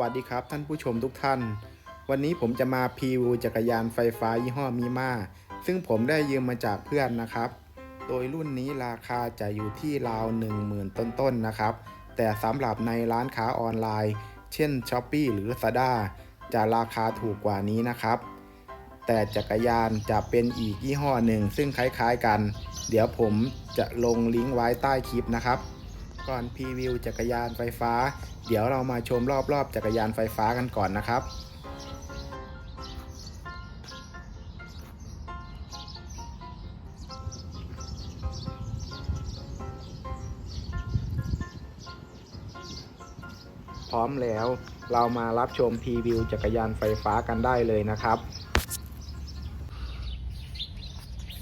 วัสดีครับ ท่านผู้ชมทุกท่าน วันนี้ผมจะมาพรีวิวจักรยานไฟฟ้ายี่ห้อมีมาซึ่งผมได้ยืมมาจากเพื่อนนะครับ โดยรุ่นนี้ราคาจะอยู่ที่ราว 10,000 ต้นๆนะครับ แต่สำหรับในร้านค้าออนไลน์ เช่น s h อ p e e หรือ Lazada จะราคาถูกกว่านี้นะครับ แต่จักรยานจะเป็นอีกยี่ห้อหนึ่งซึ่งคล้ายๆกัน เดี๋ยวผมจะลงลิงก์ไว้ใต้คลิปนะครับ ก่อนพรีวิวจักรยานไฟฟ้า เดี๋ยวเรามาชมรอบๆ จักรยานไฟฟ้ากันก่อนนะครับพร้อมแล้วเรามารับชมพรีวิวจักรยานไฟฟ้ากันได้เลยนะครับ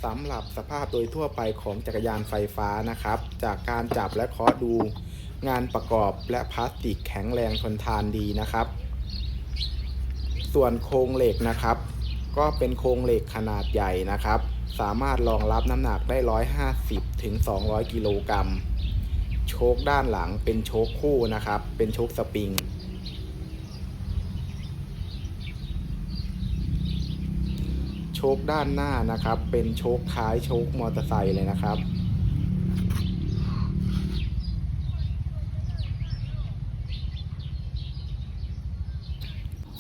สำหรับสภาพโดยทั่วไปของจักรยานไฟฟ้านะครับ จากการจับและเคาะดูงานประกอบและพลาสติกแข็งแรงทนทานดีนะครับ ส่วนโครงเหล็กนะครับ ก็เป็นโครงเหล็กขนาดใหญ่นะครับ สามารถรองรับน้ำหนักได้ 150ถึง200 กิโลกรัมโชคด้านหลังเป็นโชคคู่นะครับ เป็นโชคสปริง ชคด้านหน้านะครับ เป็นโชคคล้ายโชคมอเตอร์ไซค์เลยนะครับ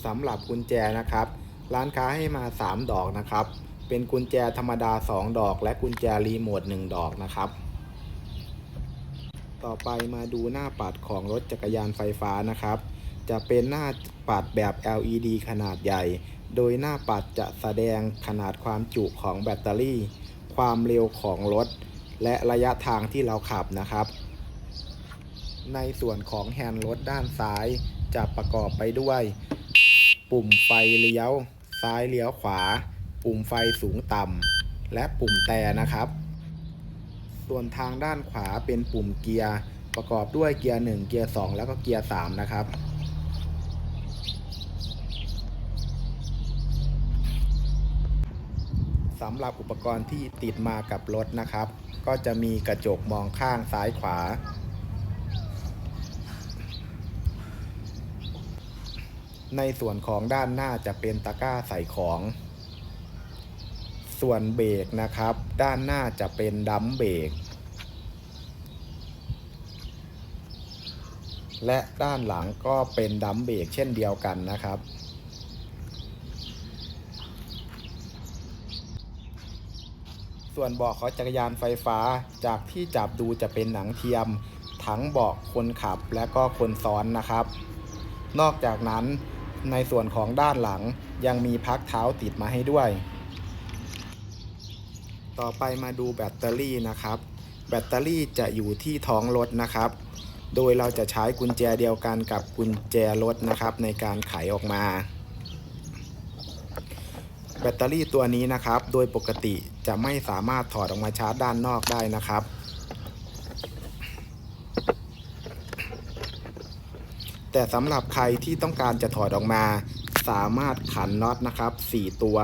สำหรับกุญแจนะครับ ร้านค้าให้มา 3 ดอกนะครับ เป็นกุญแจธรรมดา 2 ดอก และกุญแจรีโมท 1 ดอกนะครับ ต่อไปมาดูหน้าปัดของรถจักรยานไฟฟ้านะครับ จะเป็นหน้าปัดแบบ LED ขนาดใหญ่ โดยหน้าปัดจะแสดงขนาดความจุของแบตเตอรี่ ความเร็วของรถ และระยะทางที่เราขับนะครับ ในส่วนของแฮนด์รถด้านซ้ายจะประกอบไปด้วย ปุ่มไฟเลี้ยว ซ้ายเลี้ยวขวา ปุ่มไฟสูงต่ำ และปุ่มแต่นะครับ ส่วนทางด้านขวาเป็นปุ่มเกียร์ประกอบด้วยเกียร์ 1 เกียร์ 2 แล้วก็เกียร์ 3 นะครับ สำหรับอุปกรณ์ที่ติดมากับรถนะครับ ก็จะมีกระจกมองข้างซ้ายขวา ในส่วนของด้านหน้าจะเป็นตะกร้าใส่ของ ส่วนเบรกนะครับ ด้านหน้าจะเป็นดัมเบรกและด้านหลังก็เป็นดัมเบรกเช่นเดียวกันนะครับ ส่วนเบาะของจักรยานไฟฟ้าจากที่จับดูจะเป็นหนังเทียม ทั้งเบาะคนขับและก็คนซ้อนนะครับ นอกจากนั้นในส่วนของด้านหลังยังมีพักเท้าติดมาให้ด้วย ต่อไปมาดูแบตเตอรี่นะครับ แบตเตอรี่จะอยู่ที่ท้องรถนะครับ โดยเราจะใช้กุญแจเดียวกันกับกุญแจรถนะครับ ในการไขออกมา แบตเตอรี่ตัวนี้นะครับ โดยปกติ จะไม่สามารถถอดออกมาชาร์จด้านนอกได้นะครับ แต่สำหรับใครที่ต้องการจะถอดออกมา สามารถขันน็อตนะครับ 4 ตัว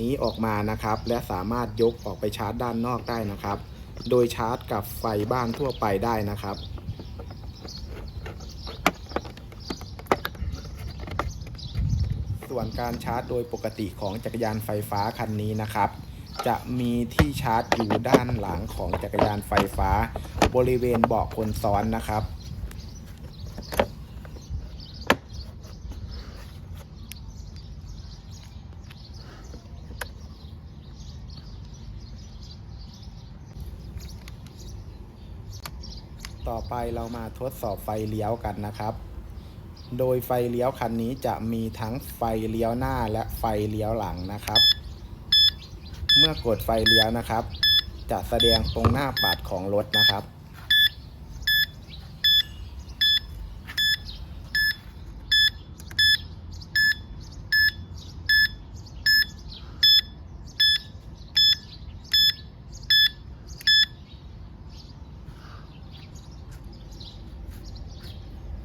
นี้ออกมานะครับ และสามารถยกออกไปชาร์จด้านนอกได้นะครับ โดยชาร์จกับไฟบ้านทั่วไปได้นะครับส่วนการชาร์จโดยปกติของจักรยานไฟฟ้าคันนี้นะครับ จะมีที่ชาร์จอยู่ด้านหลังของจักรยานไฟฟ้า บริเวณเบาะคนซ้อนนะครับ ต่อไปเรามาทดสอบไฟเลี้ยวกันนะครับ โดยไฟเลี้ยวคันนี้จะมีทั้งไฟเลี้ยวหน้าและไฟเลี้ยวหลังนะครับ เมื่อกดไฟเลี้ยวนะครับ จะแสดงตรงหน้าปัดของรถนะครับ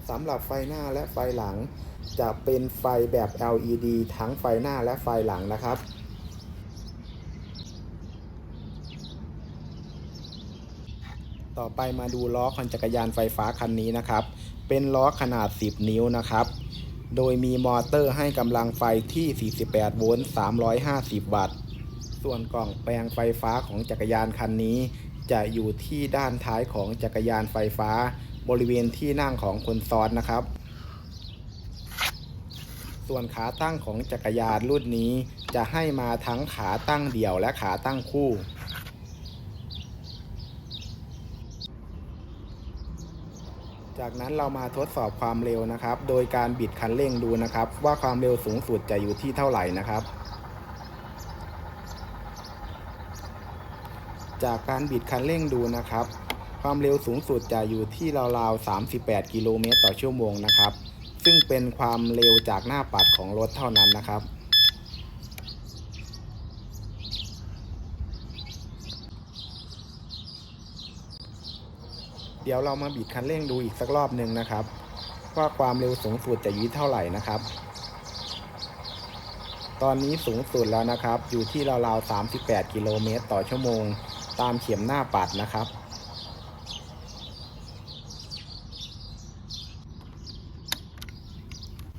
สำหรับไฟหน้าและไฟหลังจะเป็นไฟแบบ LED ทั้งไฟหน้าและไฟหลังนะครับ ต่อไปมาดูล้อคอนจักรยานไฟฟ้าคันนี้นะครับ เป็นล้อขนาด 10 นิ้วนะครับ โดยมีมอเตอร์ให้กำลังไฟที่ 48 โวลต์ 350 วัตต์ ส่วนกล่องแปลงไฟฟ้าของจักรยานคันนี้ จะอยู่ที่ด้านท้ายของจักรยานไฟฟ้า บริเวณที่นั่งของคนซ้อนนะครับ ส่วนขาตั้งของจักรยานรุ่นนี้จะให้มาทั้งขาตั้งเดี่ยวและขาตั้งคู่ จากนั้นเรามาทดสอบความเร็วนะครับ โดยการบิดคันเร่งดูนะครับ ว่าความเร็วสูงสุดจะอยู่ที่เท่าไหร่นะครับ จากการบิดคันเร่งดูนะครับ ความเร็วสูงสุดจะอยู่ที่ราวๆ 38 กิโลเมตรต่อชั่วโมงนะครับ ซึ่งเป็นความเร็วจากหน้าปัดของรถเท่านั้นนะครับ เดี๋ยวเรามาบิดคันเร่งดูอีกสักรอบหนึ่งนะครับ ว่าความเร็วสูงสุดจะอยู่เท่าไหร่นะครับ ตอนนี้สูงสุดแล้วนะครับ อยู่ที่ราวๆ38 กิโลเมตรต่อชั่วโมง ตามเข็มหน้าปัดนะครับ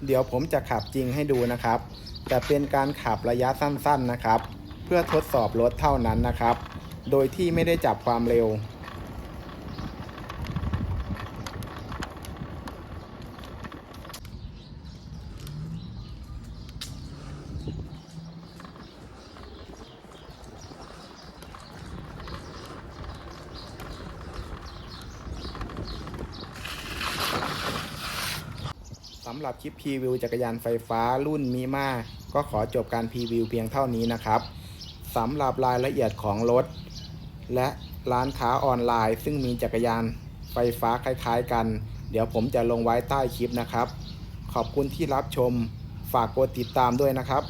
เดี๋ยวผมจะขับจริงให้ดูนะครับ แต่เป็นการขับระยะสั้นๆนะครับ เพื่อทดสอบรถเท่านั้นนะครับ โดยที่ไม่ได้จับความเร็วำหรับคลิปพรีวิวจักรยานไฟฟ้ารุ่นมีมาก็ขอจบการพรีวิวเพียงเท่านี้นะครับสำหรับรายละเอียดของรถ และร้านค้าออนไลน์ ซึ่งมีจักรยานไฟฟ้าคล้ายๆกัน เดี๋ยวผมจะลงไว้ใต้คลิปนะครับ ขอบคุณที่รับชมฝากกดติดตามด้วยนะครับ